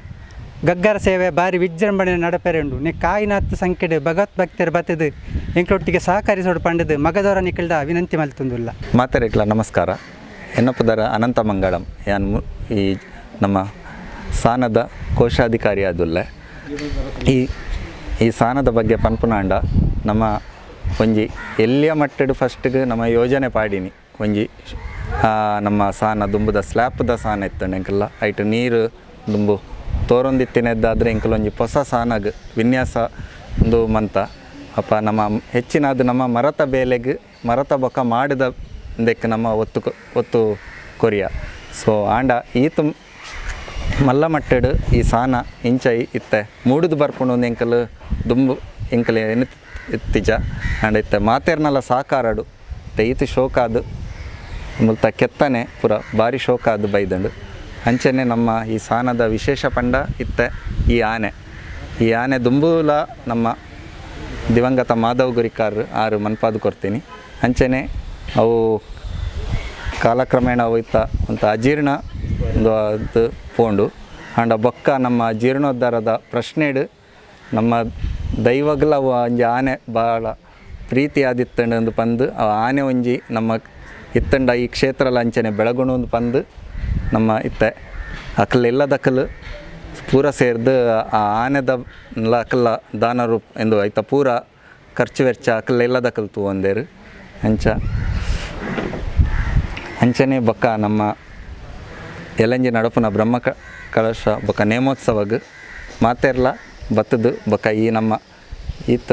J: ಗಗ್ಗರ ಸೇವೆ ಬಾರಿ ವಿಜೃಂಭಣೆ ನಡಪೆರುಂಡು ನೆ ಕಾಯಿನಾತ್ ಸಂಖ್ಯೆ ಭಗವತ್ ಭಕ್ತರು ಬತ್ತದು ಎಂಕ್ಲೊಟ್ಟಿಗೆ ಸಹಕರಿಸೋಡು ಪಂಡದು ಮಗದವರ ನಿಖಿಲ್ದ ವಿನಂತಿ ಮಲ್ತುಂದುಲ್ಲ.
K: ಮಾತಾಡಿಕ್ಲ ನಮಸ್ಕಾರ. ಎನ್ನಪದರ ಅನಂತ ಮಂಗಳಂ. ಯಾನ್ ಈ ನಮ್ಮ ಸಾನದ ಕೋಶಾಧಿಕಾರಿ ಆದುಲ್ಲ. ಈ ಈ ಸಾನದ ಬಗ್ಗೆ ಪನ್ಪುನಾಂಡ ನಮ್ಮ ಒಂಜಿ ಎಲ್ಲಿಯ ಮಟ್ಟಡು ಫಸ್ಟ್ಗೆ ನಮ್ಮ ಯೋಜನೆ ಪಾಡಿನಿ. ಒಂಜಿ ನಮ್ಮ ಸಾನ ದುಂಬುದ ಸ್ಲ್ಯಾಪ್ದ ಸಾನ ಇತ್ತು ಎಂಕಲ್ಲ ಐಟು ನೀರು ದುಂಬು ತೋರೊಂದಿತ್ತಿನದ್ದಾದ್ರೆ ಇಂಕಲೊಂಜಿ ಹೊಸ ಸಾನಗ್, ವಿನ್ಯಾಸ ಒಂದು ಮಂತ. ಅಪ್ಪ ನಮ್ಮ ಹೆಚ್ಚಿನದು ನಮ್ಮ ಮರತ ಬೇಲೆಗ್, ಮರತ ಬೊಕ್ಕ ಮಾಡಿದ ದೆಕ್ ನಮ್ಮ ಒತ್ತು ಒತ್ತು ಕೊರಿಯ. ಸೊ ಆಂಡ ಈತು ಮಲ್ಲಮಟ್ಟಡು ಈ ಸಾನ ಇಂಚೈ ಇತ್ತೆ. ಮೂಡುದು ಬರ್ಪುಂಡು ಒಂದು ಇಂಕಲು ದುಂಬು ಎಂಕಲ್ ಏನು ಇತ್ತಿಜ. ಆಂಡ ಇತ್ತೆ ಮಾತೇರ್ನಲ್ಲ ಸಾಕಾರಡು. ಇತ್ತೆ ಈತು ಶೋಕಾದು, ಮುಲ್ತ ಕೆತ್ತನೆ ಪುರ ಭಾರಿ ಶೋಕಾದು ಬೈದಂಡು. ಅಂಚನೆ ನಮ್ಮ ಈ ಸಾನದ ವಿಶೇಷ ಪಂಡ ಇತ್ತೆ ಈ ಆನೆ. ಈ ಆನೆ ದುಂಬೂಲ ನಮ್ಮ ದಿವಂಗತ ಮಾಧವ್ ಗುರಿಕಾರ್ ಆರು ಮನ್ಪಾದು ಕೊಡ್ತೀನಿ. ಅಂಚನೆ ಅವು ಕಾಲಕ್ರಮೇಣ ಇತ್ತ ಒಂದು ಅಜೀರ್ಣ ಒಂದು ಅದು ಪೋಂಡು. ಆಂಡ ಬೊಕ್ಕ ನಮ್ಮ ಜೀರ್ಣೋದ್ಧಾರದ ಪ್ರಶ್ನೆಡು ನಮ್ಮ ದೈವಗ್ಲ ಒಂಜಿ ಆನೆ ಭಾಳ ಪ್ರೀತಿ ಒಂದು ಪಂದು, ಆ ಆನೆ ಒಂಜಿ ನಮ್ಮ ಇತ್ತಂಡ ಈ ಕ್ಷೇತ್ರ ಅಂಚನೆ ಬೆಳಗುಣ ಒಂದು ಪಂದು. ನಮ್ಮ ಇತ್ತೆ. ಅಕಲ್ ದಕಲು ಪೂರ ಸೇರಿದ ಆ ಆನೆದ ಅಕಲ್ಲ ದಾನ ರೂಪ ಎಂದು ಐತ ಪೂರ ಖರ್ಚು ವೆಚ್ಚ ಅಕಲ್ ಎಲ್ಲದಕ್ಕಲ್ ತೂವಂದೇರು. ಅಂಚ, ಅಂಚನೆ ಬೊಕ್ಕ ನಮ್ಮ ಎಲಂಜಿ ನಡಪುನ ಬ್ರಹ್ಮ ಕಳಶ ಬೊಕ್ಕ ನೇಮೋತ್ಸವಗ್ ಮಾತೆರ್ಲ ಬತ್ತದು ಬಕ್ಕ ಈ ನಮ್ಮ ಈತ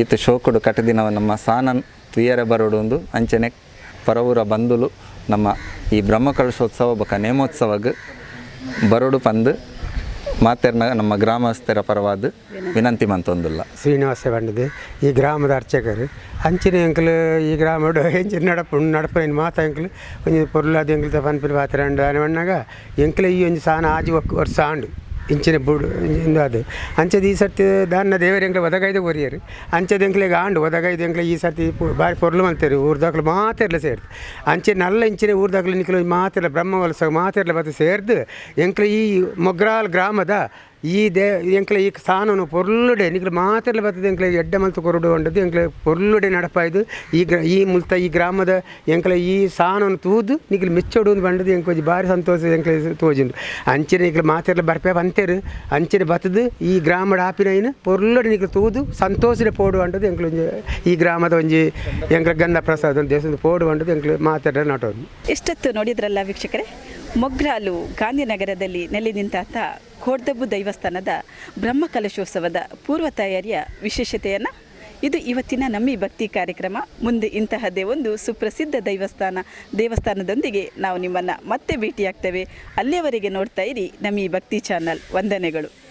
K: ಈತ ಶೋಕುಡು ಕಟ್ಟದಿನವ ನಮ್ಮ ಸಾನನ್ ತುಯ್ಯರೆ ಬರೋಡು ಒಂದು ಅಂಚನೆ ಪರವೂರ ಬಂದುಲು ನಮ್ಮ ಈ ಬ್ರಹ್ಮ ಕಳಶೋತ್ಸವ ಬೊಕ್ಕ ನೇಮೋತ್ಸವಗ್ ಬರೋಡು ಪಂದ್ ಮಾತೆರ್ನ ನಮ್ಮ ಗ್ರಾಮಸ್ಥರ ಪರವಾದ ವಿನಂತಿ ಮಂತೊಂದುಲ್ಲ.
L: ಶ್ರೀನಿವಾಸ ಬಂಡದೆ ಈ ಗ್ರಾಮದ ಅರ್ಚಕರು, ಅಂಚಿನ ಎಂಕಲು ಈ ಗ್ರಾಮಡು ಹೆಂಚಿನ ನಡಪು ನಡಪಿನ ಮಾತ ಎಂಕಲು ಒಂಜಿ ಪೊರ್ಲಾದ ಎಂಕಲ್ ಪನ್ಪಿಲ್ ಪಾತ್ರಂಡು ಅನೆ ಬಣ್ಣಗ ಎಂಕಲ ಈ ಒಂಜಿ ಸಾನ ಆಜಿ ವರ್ಷ ಆಂಡು ಇಂಚಿನ ಬುಡು ಇಂದು ಅಂಚದ ಈ ಸರ್ತಿ ದಾನ್ನ ದೇವರ ಎಂಕ್ಲೆ ಒದಗೈದು ಒರಿಯರು ಅಂಚದ ಎಂಕ್ಲೆಗೆ ಆಂಡು ಒದಗೈದು ಎಂಕ್ಲೆ ಈ ಸರ್ತಿ ಬಾರಿ ಪೊರ್ಲು ಮಲ್ತೇರು ಊರ್ದಾಕ್ಲು ಮಾತೆರ್ಲ ಸೇರ್ದು. ಅಂಚೆ ನಲ್ಲ ಇಂಚಿನ ಊರ್ದಾಕ್ಲು ನಿಕ್ಲು ಮಾತೆರ್ಲ ಬ್ರಹ್ಮವಲಸ ಮಾತೆರ್ಲ ಬತ್ತು ಸೇರ್ದು ಎಂಕ್ಲೆ ಈ ಮೊಗ್ರಾಲ್ ಗ್ರಾಮದ ಈ ದೇ ಎಂಕ್ಲೆ ಈ ಸ್ಥಾನವನ್ನು ಪೊರ್ಲುಡೆ ನಿಕ್ಲು ಮಾತ್ರ ಬರ್ತದೆ ಎಂಕ್ಲೆ ಎಡ್ಡ ಮಲ್ತು ಕೊರಡು ಅಂಡದ್ದು, ಎಂಕ್ಲೆ ಪೊರ್ಲುಡೆ ನಡಪಾಯ್ದು ಈ ಗ್ರ, ಈ ಮುಲ್ತ, ಈ ಗ್ರಾಮದ ಎಂಕ್ಲೆ ಈ ಸ್ಥಾನವನ್ನು ತೂದು ನಿಕ್ಲು ಮೆಚ್ಚೋಡು ಒಂದು ಬಂಡದು ಎಂಕ್ ಭಾರಿ ಸಂತೋಷ ಎಂಕ್ಲೆ ತೋಜಿಂದು. ಅಂಚಿನ ಈಗ ಮಾತೆರ್ಲ ಬರ್ಪೇ ಬಂತೇರು, ಅಂಚಿನ ಬತ್ತದು, ಈ ಗ್ರಾಮದ ಆಪಿನ ಪೊರ್ಲುಡೆ ನಿಕ್ಲೆ ತೂದು ಸಂತೋಷದ ಪೋಡು ಅಂಡದು ಎಂಕ್ಲು ಒಂಜಿ, ಈ ಗ್ರಾಮದ ಒಂಜಿ ಎಂಕ್ಲೆ ಗಂಧ ಪ್ರಸಾದ ದೇಶದ ಪೋಡು ಅಂಡದು ಎಂಕ್ಲೆ ಮಾತಾಡ ನಾಟೋದು.
A: ಇಷ್ಟೊತ್ತು ನೋಡಿದ್ರಲ್ಲ ವೀಕ್ಷಕರೇ? ಮೊಗ್ರಾಲು ಗಾಂಧಿನಗರದಲ್ಲಿ ನೆಲೆ ನಿಂತಾತ ಕೋಡ್ದಬ್ಬು ದೈವಸ್ಥಾನದ ಬ್ರಹ್ಮಕಲಶೋತ್ಸವದ ಪೂರ್ವ ತಯಾರಿಯ ವಿಶೇಷತೆಯನ್ನು ಇದು ಇವತ್ತಿನ ನಮ್ಮಿ ಭಕ್ತಿ ಕಾರ್ಯಕ್ರಮ. ಮುಂದೆ ಇಂತಹದ್ದೇ ಒಂದು ಸುಪ್ರಸಿದ್ಧ ದೈವಸ್ಥಾನ, ದೇವಸ್ಥಾನದೊಂದಿಗೆ ನಾವು ನಿಮ್ಮನ್ನು ಮತ್ತೆ ಭೇಟಿಯಾಗ್ತೇವೆ. ಅಲ್ಲಿಯವರೆಗೆ ನೋಡ್ತಾ ಇರಿ ನಮ್ಮಿ ಭಕ್ತಿ ಚಾನಲ್. ವಂದನೆಗಳು.